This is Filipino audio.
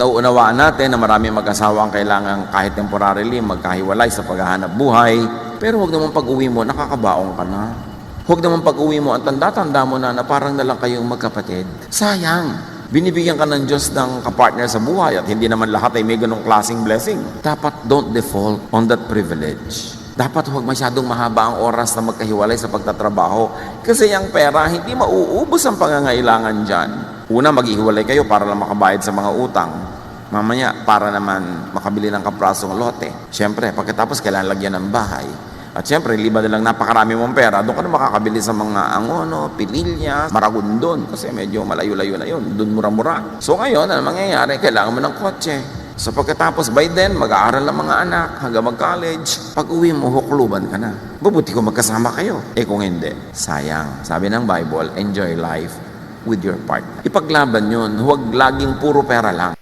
Nauunawaan natin na marami mag-asawa ang kailangan kahit temporarily magkahiwalay sa paghahanap buhay. Pero huwag naman pag-uwi mo, nakakabaong ka na. Huwag naman pag-uwi mo, ang tanda-tanda mo na na parang na lang kayong magkapatid. Sayang. Binibigyan ka ng Diyos ng kapartner sa buhay at hindi naman lahat ay may ganong klaseng blessing. Dapat don't default on that privilege. Dapat huwag masyadong mahaba ang oras na magkahiwalay sa pagtatrabaho kasi ang pera hindi mauubos ang pangangailangan dyan. Una, maghihiwalay kayo para lang makabayad sa mga utang. Mamaya, para naman makabili ng kaprasong lote. Siyempre, pagkatapos kailangan lagyan ng bahay. At siyempre, liba na lang napakarami mong pera, doon ka na makakabili sa mga angono, pililya, maragundon. Kasi medyo malayo-layo na yun, doon mura-mura. So ngayon, ano mangyayari? Kailangan mo ng kotse. So pagkatapos, by then, mag-aaral ang mga anak hanggang mag-college. Pag uwi mo, hukluban ka na. Mabuti kung magkasama kayo. Eh kung hindi, sayang. Sabi ng Bible, enjoy life with your partner. Ipaglaban yun, huwag laging puro pera lang.